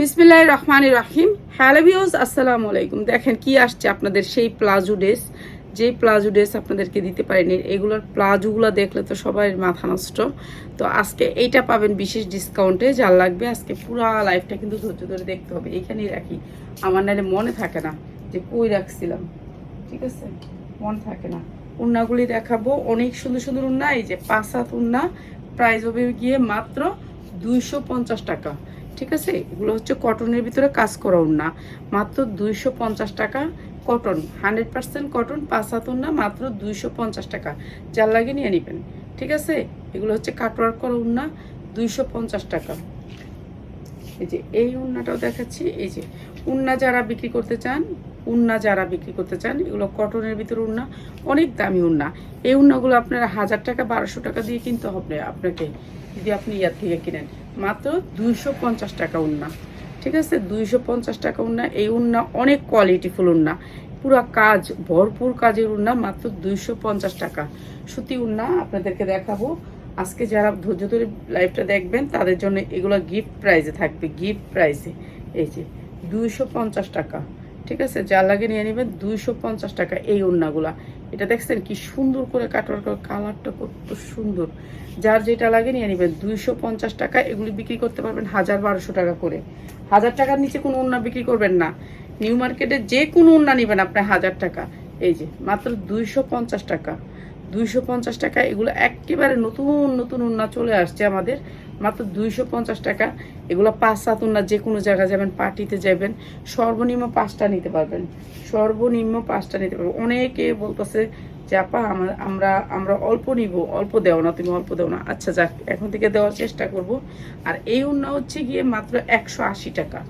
বিসমিল্লাহ রহমান রাহিম। Hello views আসসালামু আলাইকুম। দেখেন কি আসছে আপনাদের সেই প্লাজো ড্রেস যে প্লাজো ড্রেস আপনাদেরকে দিতে পারিনি, এগুলোর প্লাজোগুলো দেখলে তো সবাই মাথা নষ্ট। তো আজকে এইটা পাবেন বিশেষ ডিসকাউন্টে যার লাগবে আজকে পুরো লাইফটা কিন্তু ধৈর্য ধরে দেখতে হবে। এখানেই রাখি। আমার নাহলে মনে থাকে না যে কই রাখছিলাম। ঠিক আছে? মনে থাকে না। উন্নাগুলি দেখাবো। অনেক সুন্দর সুন্দর উন্না, এই যে পাঁচ হাত উন্না। প্রাইস হবে গিয়ে মাত্র দুইশো পঞ্চাশ টাকা। ঠিক আছে? এগুলো হচ্ছে কটনের ভিতরে কাজ করা উন্না। মাত্র দুইশো পঞ্চাশ টাকা কটন। হান্ড্রেড পার্সেন্ট কটন, পাঁচ হাত উন্না, মাত্র দুইশো পঞ্চাশ টাকা। যার লাগে নিয়ে নেবেন। ঠিক আছে? এগুলো হচ্ছে কাটওয়ার্ক করা উন্না, দুইশো পঞ্চাশ টাকা। এই যে, এই উন্নাটাও দেখাচ্ছি। এই যে, উন্না যারা বিক্রি করতে চান, উন্না যারা বিক্রি করতে চান, এগুলো কটনের ভিতরে উন্না, অনেক দামি উন্না। এই উন্নাগুলো আপনারা হাজার টাকা, বারোশো টাকা দিয়ে কিনতে হবে আপনাকে, যদি আপনি ইয়ার থেকে কিনেন। মাত্র দুইশো পঞ্চাশ টাকা উন্না। ঠিক আছে? দুইশো পঞ্চাশ টাকা উন্না। এই উন্না অনেক কোয়ালিটিফুল উন্না। পুরা কাজ, ভরপুর কাজের উন্না মাত্র দুইশো পঞ্চাশ টাকা। সুতি উন্না আপনাদেরকে দেখাবো। আজকে যারা ধৈর্য ধরে লাইভটা দেখবেন, তাদের জন্য এগুলো গিফট প্রাইজে থাকবে। গিফট প্রাইজে এই যে, দুইশো পঞ্চাশ টাকা। ঠিক আছে? যা লাগে নিয়ে নেবেন, দুইশো পঞ্চাশ টাকা এই ওড়নাগুলা এটা দেখছেন কি সুন্দর করে কাটার কালারটা কত সুন্দর। যার যেটা লাগে নিয়ে নেবেন। দুইশো পঞ্চাশ টাকা এগুলি বিক্রি করতে পারবেন হাজার বারোশো টাকা করে। হাজার টাকার নিচে কোনো ওড়না বিক্রি করবেন না। নিউ মার্কেটে যে কোনো ওড়না নেবেন আপনি হাজার টাকা। এই যে, মাত্র দুইশো পঞ্চাশ টাকা। দুইশো পঞ্চাশ টাকা এগুলো একেবারে নতুন নতুন উন্না চলে আসছে আমাদের মাত্র দুইশো পঞ্চাশ টাকা। এগুলো পাঁচ সাত না যে কোনো জায়গায় যাবেন, পার্টিতে যাবেন, সর্বনিম্ন পাঁচটা নিতে পারবেন। সর্বনিম্ন পাঁচটা নিতে পারবেন। অনেকে বলতেছে যে, আপা আমার, আমরা অল্প নিব, অল্প দেও না, তুমি অল্প দেও না। আচ্ছা যাক, এখন থেকে দেওয়ার চেষ্টা করব। আর এই উন্না হচ্ছে গিয়ে মাত্র একশো আশি টাকা।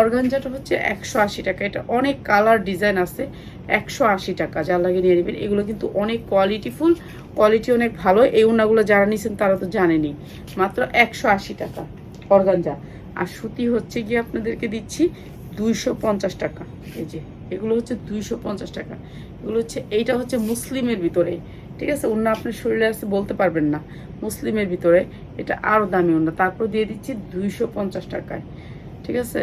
অর্গানজাটা হচ্ছে একশো আশি টাকা। এটা অনেক কালার ডিজাইন আছে, একশো আশি টাকা যা লাগিয়ে নিয়ে নেবেন। এগুলো কিন্তু অনেক কোয়ালিটিফুল কোয়ালিটি অনেক ভালো। এই উন্নাগুলো যারা নিয়েছেন তারা তো জানেনি মাত্র একশো আশি টাকা অর্গানজা। আর সুতি হচ্ছে গিয়ে আপনাদেরকে দিচ্ছি দুইশো পঞ্চাশ টাকা। এই যে, এগুলো হচ্ছে দুইশো পঞ্চাশ টাকা। এগুলো হচ্ছে, এইটা হচ্ছে মুসলিমের ভিতরে। ঠিক আছে? অন্য আপনার শরীরে আছে বলতে পারবেন না। মুসলিমের ভিতরে। এটা আরও দামি অন্য তারপর দিয়ে দিচ্ছি দুইশো পঞ্চাশ টাকায়। ঠিক আছে?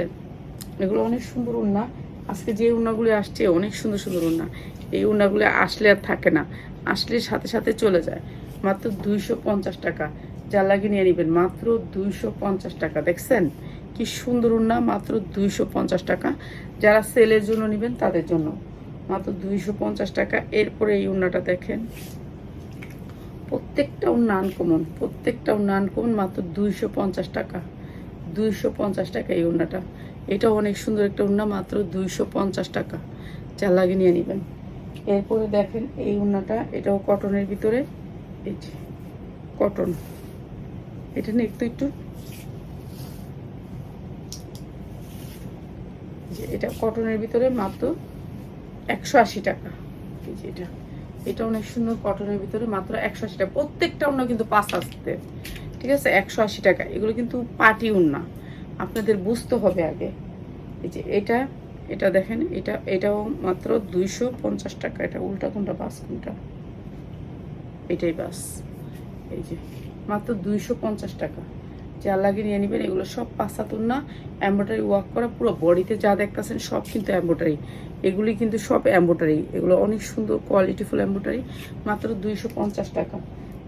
এগুলো অনেক সুন্দর উন্না আজকে যে উন্নাগুলি আসছে, অনেক সুন্দর সুন্দর উন্না এই উন্নাগুলি আসলে আর থাকে না। আসলে সাথে সাথে চলে যায়। মাত্র দুইশো পঞ্চাশ টাকা। যা লাগিয়ে নিয়ে নেবেন। মাত্র দুইশো পঞ্চাশ টাকা। দেখছেন? কি সুন্দর উন্না মাত্র দুইশো পঞ্চাশ টাকা। যারা সেলের জন্য নেবেন, তাদের জন্য। মাত্র দুইশো পঞ্চাশ টাকা। এরপরে এই উন্নাটা দেখেন। প্রত্যেকটা উন্না আনকমন প্রত্যেকটা উন্না আনকমন মাত্র দুইশো পঞ্চাশ টাকা। দুইশো পঞ্চাশ টাকা এই উন্নাটা এটা অনেক সুন্দর একটা উন্না, মাত্র দুইশো পঞ্চাশ টাকা। যা লাগিয়ে নিয়ে নেবেন। এরপরে দেখেন এই উন্নাটা, এটাও কটনের ভিতরে। এই যে, কটন। এটা নিয়ে একটু একটু। এটা কটনের ভিতরে মাত্র একশো আশি টাকা। এই যে এটা। এটা অনেক সুন্দর কটনের ভিতরে মাত্র একশো আশি টাকা। প্রত্যেকটা উন্না কিন্তু পাঁচ আসতে। ঠিক আছে? একশো আশি টাকা। এগুলো কিন্তু পাটি উন্না। আপনাদের বুঝতে হবে আগে। এই যে এটা এটা দেখেন, এটা, এটাও মাত্র দুইশো পঞ্চাশ টাকা। এটা উল্টা কোনটা, বাস কোনটা? এটাই বাস। এই যে, মাত্র দুইশো পঞ্চাশ টাকা। যা লাগে নিয়ে নেবেন, এগুলো সব পাঁচাতুন না। এম্ব্রয়ডারি ওয়ার্ক করা পুরো বডিতে যা দেখতেছেন, সব কিন্তু এম্ব্রয়ডারি এগুলি কিন্তু সব এম্ব্রয়ডারি এগুলো অনেক সুন্দর কোয়ালিটিফুল এম্ব্রয়ডারি মাত্র দুইশো পঞ্চাশ টাকা।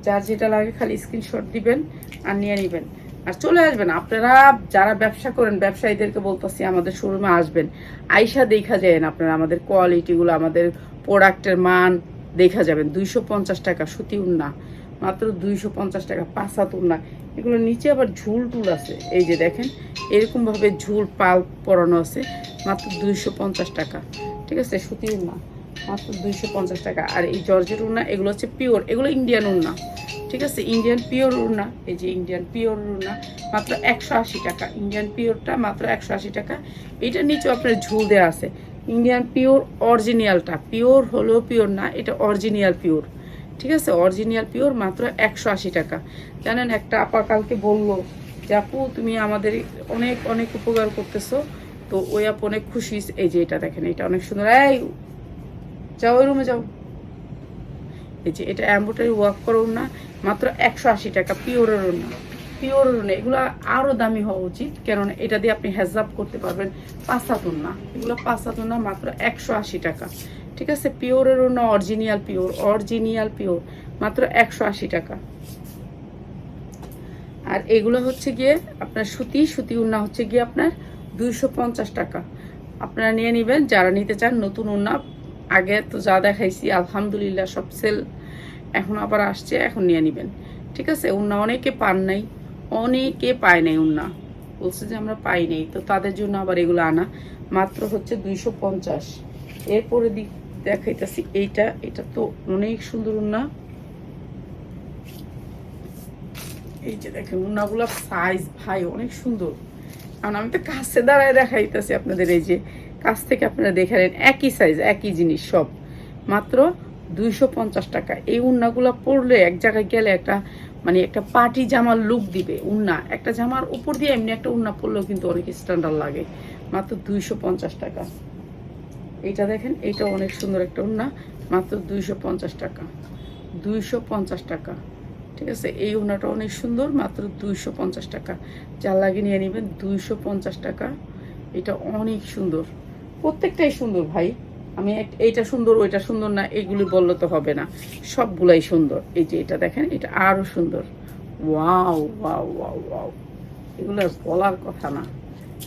যার যেটা লাগে খালি স্ক্রিনশট দিবেন আর নিয়ে নেবেন। আর চলে আসবেন। আপনারা যারা ব্যবসা করেন, ব্যবসায়ীদেরকে বলতেছি, আমাদের শোরুমে আসবেন। আইসা দেখা যায় আপনারা, আমাদের কোয়ালিটিগুলো আমাদের প্রোডাক্টের মান দেখা যাবেন। দুইশো পঞ্চাশ টাকা, সুতি উন্না। মাত্র দুইশো পঞ্চাশ টাকা, পাঁচ হাত উন্না। এগুলোর নিচে আবার ঝুল টুল আছে। এই যে দেখেন, এরকমভাবে ঝুল পাল পরানো আছে। মাত্র দুইশো পঞ্চাশ টাকা। ঠিক আছে, সুতি উন্না। মাত্র দুইশো পঞ্চাশ টাকা। আর এই জর্জের উন্না, এগুলো হচ্ছে পিওর এগুলো ইন্ডিয়ান উন্না। ঠিক আছে? ইন্ডিয়ান পিওর উন্না এই যে ইন্ডিয়ান পিওর উন্না মাত্র একশো আশি টাকা। ইন্ডিয়ান পিওরটা মাত্র একশো আশি টাকা। এটার নিচেও আপনার ঝুল দেওয়া আছে। ইন্ডিয়ান পিওর অরিজিনালটা পিওর হলেও পিওর না, এটা অরিজিনাল পিওর ঠিক আছে? অরিজিনাল পিওর মাত্র একশো আশি টাকা। জানেন, একটা আপা কালকে বলল যে, আপু, তুমি আমাদের অনেক অনেক উপকার করতেছো। তো ওই আপু অনেক খুশি। এই যে এটা দেখেন, এটা অনেক সুন্দর। এই, যাও ওই রুমে যাও। এই যে এটা এম্ব্রয়ডারি ওয়ার্ক করো না মাত্র একশো আশি টাকা পিওর না পিওর উন্না এগুলো আরও দামি হওয়া উচিত, কেননা এটা দিয়ে আপনি হেজাব করতে পারবেন পাঁচাত উন্না এগুলো পাঁচাত উন্না মাত্র একশো আশি টাকা। ঠিক আছে? পিওরের উন্না অরিজিনিয়াল পিওর অরিজিনিয়াল পিওর মাত্র একশো আশি টাকা। আর এগুলো হচ্ছে গিয়ে আপনার সুতি সুতি উন্না হচ্ছে গিয়ে আপনার দুইশো পঞ্চাশ টাকা। আপনারা নিয়ে নেবেন, যারা নিতে চান নতুন উন্না, আগে তো যা দেখাইছি, আলহামদুলিল্লাহ, সব সেল এখন আবার আসছে, এখন নিয়ে নেবেন। ঠিক আছে? উন্না অনেকে পান নাই, অনেকে পায় নাই উন্না। বলছে যে আমরা পাই নাই, তো তাদের জন্য আবার এগুলো আনা। মাত্র হচ্ছে দুইশো পঞ্চাশ। এরপরে দিক দেখাইতেছি, এইটা, এটা তো অনেক সুন্দর উন্না। এই যে দেখেন উন্নাগুলোর সাইজ ভাই অনেক সুন্দর। কারণ আমি তো কাছে দাঁড়ায় দেখাইতেছি আপনাদের, এই যে কাছ থেকে আপনারা দেখে নেন, একই সাইজ একই জিনিস সব। মাত্র দুইশো পঞ্চাশ টাকা। এই উন্নাগুলো পরলে এক জায়গায় গেলে একটা মানে একটা পার্টি জামার লুক দিবে উন্না। একটা জামার উপর দিয়ে এমনি একটা উন্না পরলেও কিন্তু অনেক স্ট্যান্ডার্ড লাগে। মাত্র দুইশো পঞ্চাশ টাকা। এইটা দেখেন, এইটা অনেক সুন্দর একটা উন্না। মাত্র দুইশো পঞ্চাশ টাকা। দুইশো পঞ্চাশ টাকা। ঠিক আছে? এই উন্নাটা অনেক সুন্দর, মাত্র দুইশো পঞ্চাশ টাকা। যার লাগে নিয়ে নেবেন দুইশো পঞ্চাশ টাকা। এটা অনেক সুন্দর। প্রত্যেকটাই সুন্দর ভাই। আমি এইটা সুন্দর, ওইটা সুন্দর না, এগুলি বললে তো হবে না। সবগুলাই সুন্দর। এই যে এটা দেখেন, এটা আরও সুন্দর। Wow wow wow wow. এগুলো বলার কথা না।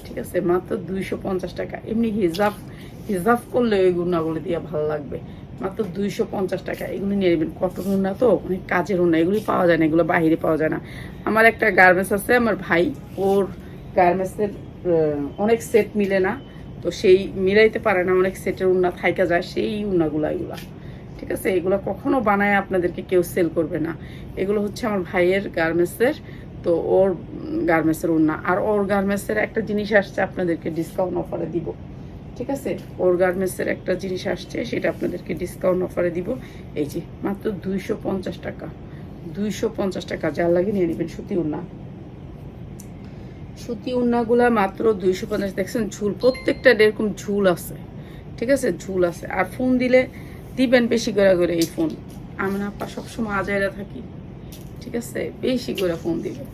ঠিক আছে, মাত্র দুইশো পঞ্চাশ টাকা। এমনি হিজাব হিজাব করলে ওই গুণাগুলো দিয়ে ভালো লাগবে। মাত্র দুইশো পঞ্চাশ টাকা। এগুলো নিয়ে নেবেন। কটন উন্না তো, অনেক কাজের উন্না এগুলি পাওয়া যায় না, এগুলো বাইরে পাওয়া যায় না। আমার একটা গার্মেন্টস আছে, আমার ভাই, ওর গার্মেন্টসের অনেক সেট মিলে না। তো সেই মিলাইতে পারে না, অনেক সেটের উন্না থাইকা যায়, সেই উন্নাগুলো এগুলা। ঠিক আছে? এগুলো কখনো বানায় আপনাদেরকে কেউ সেল করবে না। এগুলো হচ্ছে আমার ভাইয়ের গার্মেন্টসের, তো ওর গার্মেন্টসের উন্না। আর ওর গার্মেন্টসের একটা জিনিস আসছে, আপনাদেরকে ডিসকাউন্ট অফারে দিব। ঠিক আছে? ওর গার্মেন্টসের একটা জিনিস আসছে, সেটা আপনাদেরকে ডিসকাউন্ট অফারে দিব। এই যে, মাত্র দুইশো পঞ্চাশ টাকা। দুইশো পঞ্চাশ টাকা, যার লাগে নিয়ে নেবেন সুতি উন্না। সুতি উন্নাগুলা মাত্র দুইশো পঞ্চাশ। দেখছেন, ঝুল, প্রত্যেকটা এরকম ঝুল আছে। ঠিক আছে, ঝুল আছে। আর ফোন দিলে দিবেন বেশি করে করে এই ফোন। আমরা আপা, সবসময় আজাইরা থাকি। ঠিক আছে, বেশি করে ফোন দিবে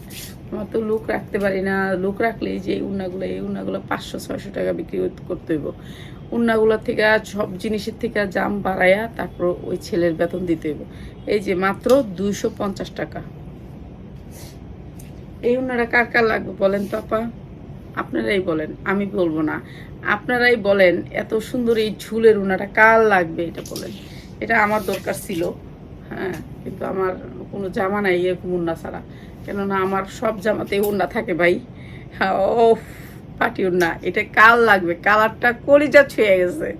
আমার তো লোক রাখতে পারি না। লোক রাখলে যে এই উন্নাগুলো এই উন্নাগুলো পাঁচশো, ছয়শো টাকা বিক্রি করতে হইব। উন্নাগুলোর থেকে সব জিনিসের থেকে জাম বাড়াইয়া তারপর ওই ছেলের বেতন দিতে হইব। এই যে মাত্র দুইশো পঞ্চাশ টাকা। এই উন্নারা কার কার লাগবে বলেন তো আপা? আপনারাই বলেন আমি বলব না। আপনারাই বলেন এত সুন্দর এই ঝুলের উনাটা কার লাগবে এটা বলেন। এটা আমার দরকার ছিল হ্যাঁ কিন্তু আমার কোনো জামা নাই এরকম উন্না ছাড়া। কেননা আমার সব জামাতে উন্না থাকে ভাই। হ্যাঁ, ও পাটি উন্না এটা কাল লাগবে? কালারটা কলিজা ছুঁয়ে গেছে।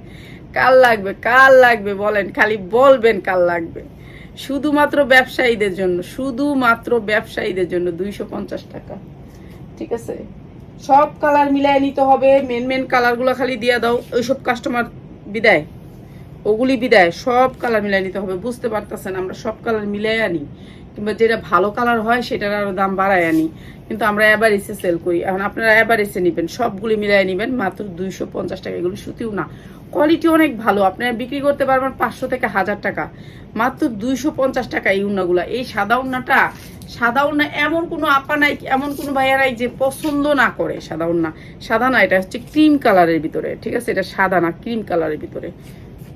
কাল লাগবে? কাল লাগবে বলেন খালি বলবেন কাল লাগবে। শুধুমাত্র ব্যবসায়ীদের জন্য, শুধুমাত্র ব্যবসায়ীদের জন্য দুইশো পঞ্চাশ টাকা। ঠিক আছে? সব কালার মিলাই নিতে হবে। মেন মেন কালারগুলো খালি দিয়ে দাও। ওইসব কাস্টমার বিদায়। ওগুলি বিদায়। সব কালার মিলাই নিতে হবে। বুঝতে পারতেছেন? আমরা সব কালার মিলাই আনি কিংবা যেটা ভালো কালার হয় সেটার আরও দাম বাড়ায় আনি। কিন্তু আমরা এবার এসে সেল করি। এখন আপনারা এবার এসে নেবেন, সবগুলি মিলাই নেবেন, মাত্র দুইশো পঞ্চাশ টাকা, এগুলো সুতিও না। কোয়ালিটি অনেক ভালো, আপনারা বিক্রি করতে পারবেন পাঁচশো থেকে হাজার টাকা। মাত্র দুইশো পঞ্চাশ টাকা এই উন্নাগুলা। এই সাদা উন্নাটা, সাদা উন্না এমন কোনো আপা নাই, এমন কোনো ভাইয়া নাই যে পছন্দ না করে সাদা উন্না। সাদা না, এটা হচ্ছে ক্রিম কালারের ভিতরে, ঠিক আছে? এটা সাদা না ক্রিম কালারের ভিতরে।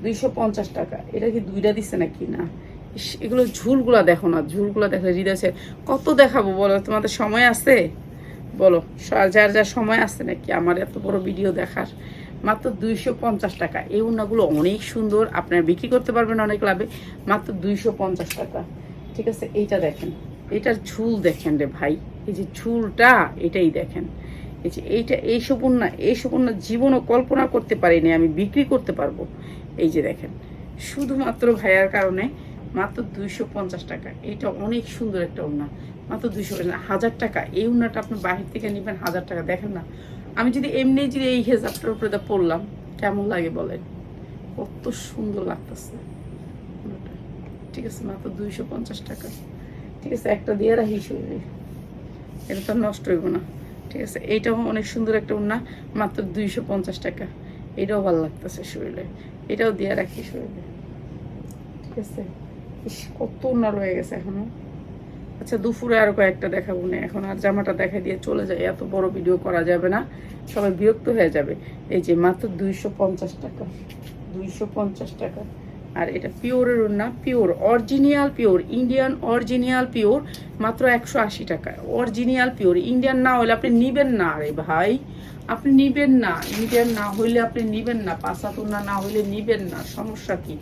দুইশো পঞ্চাশ টাকা। এটা কি দুইটা দিচ্ছে নাকি? না। এগুলো ঝুলগুলা দেখো না, ঝুলগুলা দেখো হৃদয় কত দেখাবো বলো, তোমাদের সময় আছে? বলো যার যার সময় আছে নাকি? আমার এত বড় ভিডিও দেখার। মাত্র দুইশো পঞ্চাশ টাকা। এই উন্নাগুলো অনেক সুন্দর, আপনারা বিক্রি করতে পারবেন অনেক লাভে। মাত্র দুইশো পঞ্চাশ টাকা। ঠিক আছে, এইটা দেখেন। এটার ঝুল দেখেন রে ভাই। এই যে ঝুলটা, এটাই দেখেন। এই যে এইটা, এইসব উন্না এইসব উন্না জীবনও কল্পনা করতে পারিনি আমি, বিক্রি করতে পারব। এই যে দেখেন, শুধুমাত্র ভাইয়ার কারণে মাত্র দুইশো পঞ্চাশ টাকা। এটা অনেক সুন্দর একটা উন্না মাত্র দুইশো হাজার টাকা। এই উন্নাটা আপনি বাহির থেকে নেবেন, হাজার টাকা। দেখেন না। আমি যদি এমনি যদি এই হেজাবটার উপরে পড়লাম কেমন লাগে বলেন? কত সুন্দর লাগতেছে। ঠিক আছে, মাত্র দুইশো পঞ্চাশ টাকা। ঠিক আছে, একটা দিয়ে রাখি শরীরে এটা তো নষ্ট হইব না। ঠিক আছে, এইটাও অনেক সুন্দর একটা উন্না মাত্র দুইশো পঞ্চাশ টাকা। এটাও ভালো লাগতেছে শরীরে। এটাও দিয়ে রাখি শরীরে ঠিক আছে। কত উন্না রয়ে গেছে এখনও। আচ্ছা দুপুরে আরও কয়েকটা দেখাবো না। এখন আর জামাটা দেখা দিয়ে চলে যায় এত বড় ভিডিও করা যাবে না। সবাই বিরক্ত হয়ে যাবে। এই যে মাত্র দুইশো পঞ্চাশ টাকা। দুইশো পঞ্চাশ টাকা। আর এটা পিওরের না pure original pure Indian original pure মাত্র একশো আশি টাকা। অরিজিনাল পিওর ইন্ডিয়ান না হলে আপনি নিবেন না। রে ভাই, আপনি নিবেন না। ইন্ডিয়ান না হইলে আপনি নিবেন না। পাঁচাতুনা না হইলে নিবেন না। সমস্যা কি?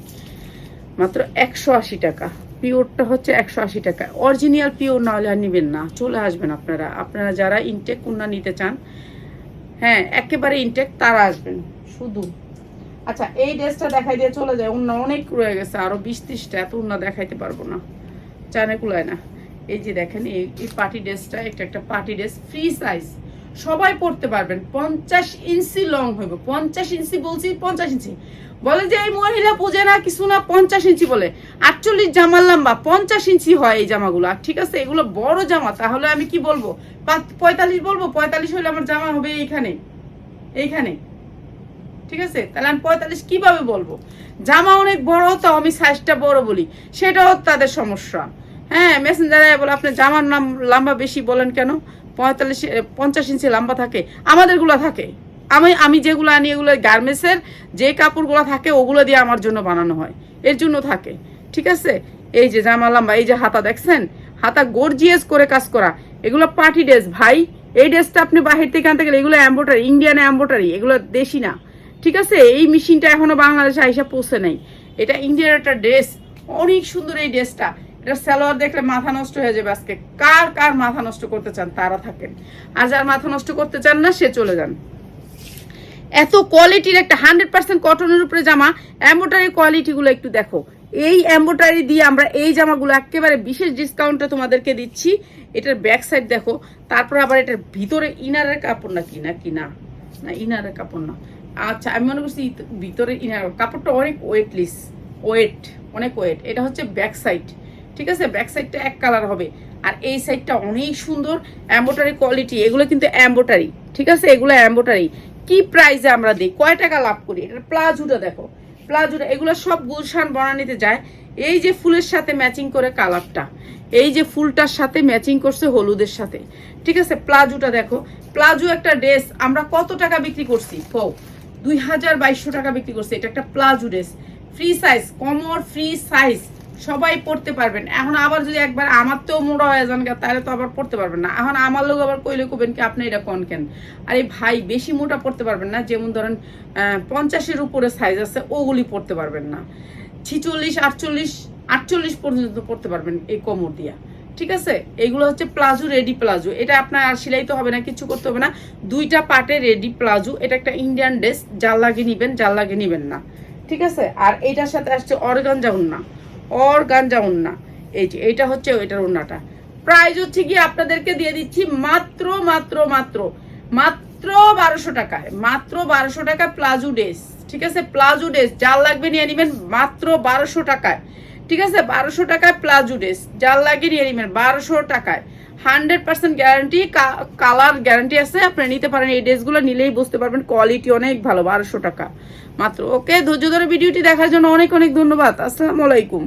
মাত্র একশো আশি টাকা। পিওরটা হচ্ছে একশো আশি টাকা। অরিজিনাল পিওর না হলে আর নিবেন না। চলে আসবেন আপনারা। আপনারা যারা ইনটেক কুন্না নিতে চান হ্যাঁ একেবারে ইনটেক তারা আসবেন। শুধু। আচ্ছা এই ড্রেসটা দেখাই দিয়ে চলে যায় অন্য অনেক রয়ে গেছে। আরও বিশ ত্রিশটা। এত অন্য দেখাইতে পারব না। চায়না কুলায় না। এই যে দেখেন, এই পার্টি ড্রেসটা একটা একটা পার্টি ড্রেস, ফ্রি সাইজ। সবাই পড়তে পারবেন। পঞ্চাশ ইঞ্চি লং হইব। পঞ্চাশ ইঞ্চি বলছি, পঞ্চাশ ইঞ্চি। বলে যে এই মহিলা পুজে না, কিছু না, পঞ্চাশ ইঞ্চি বলে। আটচল্লিশ জামার লম্বা, পঞ্চাশ ইঞ্চি হয় এই জামাগুলো। আর ঠিক আছে, এগুলো বড় জামা, তাহলে আমি কি বলব? পঁয়তাল্লিশ বলব? পঁয়তাল্লিশ হলে আমার জামা হবে এইখানে। এইখানে। ঠিক আছে? তাহলে আমি পঁয়তাল্লিশ কীভাবে বলব? জামা অনেক বড় তো আমি সাইজটা বড় বলি। সেটাও তাদের সমস্যা। হ্যাঁ মেসেঞ্জারে বলে আপনি জামার নাম, লম্বা বেশি বলেন কেন? পঁয়তাল্লিশ পঞ্চাশ ইঞ্চি লম্বা থাকে, আমাদেরগুলো থাকে। আমি আমি যেগুলো আনি এগুলো গার্মেন্টসের, যে কাপড়গুলো থাকে ওগুলো দিয়ে আমার জন্য বানানো হয়। এর জন্য থাকে, ঠিক আছে? এই যে জামা লম্বা, এই যে হাতা দেখছেন? হাতা গর্জিয়াস করে কাজ করা। এগুলো পার্টি ড্রেস ভাই। এই ড্রেসটা আপনি বাহির থেকে আনতে গেলে এগুলো অ্যাম্বোটারি ইন্ডিয়ান অ্যাম্বোটারি এগুলো দেশি না, ঠিক আছে? এই মেশিনটা এখনও বাংলাদেশে আইসা পৌঁছে নেই। এটা ইন্ডিয়ার একটা ড্রেস অনেক সুন্দর এই ড্রেসটা এটা সালোয়ার দেখলে মাথা নষ্ট হয়ে যাবে আজকে। কার কার মাথা নষ্ট করতে চান, তারা থাকেন। আর যার মাথা নষ্ট করতে চান না, সে চলে যান। এত কোয়ালিটির একটা হান্ড্রেড পার্সেন্ট কটনের উপরে জামা এম্বোটারি কোয়ালিটিগুলো একটু দেখো। এই এম্বোটারি দিয়ে আমরা এই জামাগুলো একেবারে বিশেষ ডিসকাউন্টে তোমাদেরকে দিচ্ছি। এটার ব্যাক সাইড দেখো, তারপর আবার এটার ভিতরে ইনারের কাপড় না কিনা কিনা না ইনারের কাপড় না। আচ্ছা আমি মনে করছি ভিতরে ইনার কাপড়টা অনেক ওয়েটলিস ওয়েট অনেক ওয়েট এটা হচ্ছে ব্যাক সাইড ঠিক আছে? ব্যাক সাইডটা এক কালার হবে। আর এই সাইডটা অনেক সুন্দর অ্যাম্বোটারি কোয়ালিটি এগুলো কিন্তু অ্যাম্বোটারি ঠিক আছে? এগুলো অ্যাম্বোটারি কি প্রাইসে আমরা দিই? কয় টাকা লাভ করি? এটার প্লাজোটা দেখো। প্লাজোটা, এগুলো সব গুলশান বনানিতে যায়। এই যে ফুলের সাথে ম্যাচিং করে কালারটা এই যে ফুলটার সাথে ম্যাচিং করছে হলুদের সাথে। ঠিক আছে? প্লাজোটা দেখো। প্লাজো একটা ড্রেস আমরা কত টাকা বিক্রি করছি? কও দুই হাজার বাইশশো টাকা বিক্রি করছি। এটা একটা প্লাজো ড্রেস ফ্রি সাইজ কমর ফ্রি সাইজ সবাই পড়তে পারবেন। এখন আবার যদি একবার আমার তো মোড়া হয়ে যান তাহলে তো আবার পড়তে পারবেন না। এখন আমার লোক আবার কইলে কবেন কি, আপনি এটা কন কেন? আরে ভাই, বেশি মোটা পড়তে পারবেন না। যেমন ধরেন পঞ্চাশের উপরে সাইজ আছে, ওগুলি পড়তে পারবেন না। ছিচল্লিশ, আটচল্লিশ আটচল্লিশ পর্যন্ত পড়তে পারবেন এই কোমর দিয়া। ঠিক আছে? এগুলো হচ্ছে প্লাজো, রেডি প্লাজো। এটা আপনার আর সিলাইতে হবে না, কিছু করতে হবে না। দুইটা পার্টে রেডি প্লাজো। এটা একটা ইন্ডিয়ান ড্রেস যার লাগে নিবেন, যার লাগে নিবেন না। ঠিক আছে? আর এটার সাথে আসছে অরগাঞ্জা উন্না অরগাঞ্জা উন্না এই যে এটা হচ্ছে ওইটার উন্নাটা প্রাইস হচ্ছে কি আপনাদেরকে দিয়ে দিচ্ছি মাত্র মাত্র মাত্র মাত্র বারোশো টাকায়। মাত্র বারোশো টাকা প্লাজো ড্রেস, ঠিক আছে? প্লাজো ড্রেস, যার লাগবে নিয়ে নেবেন মাত্র বারোশো টাকায়। ঠিক আছে? বারোশো টাকায় প্লাজো ড্রেস, যার লাগে নিয়ে নেবেন বারোশো টাকায়। Hundred percent guarantee colour guarantee আছে। আপনি নিতে পারেন, এই ড্রেসগুলো নিলেই বুঝতে পারবেন, কোয়ালিটি অনেক ভালো, বারোশো টাকা। মাত্র। ওকে ধৈর্য ধরে ভিডিওটি দেখার জন্য অনেক অনেক ধন্যবাদ। আসসালামু আলাইকুম।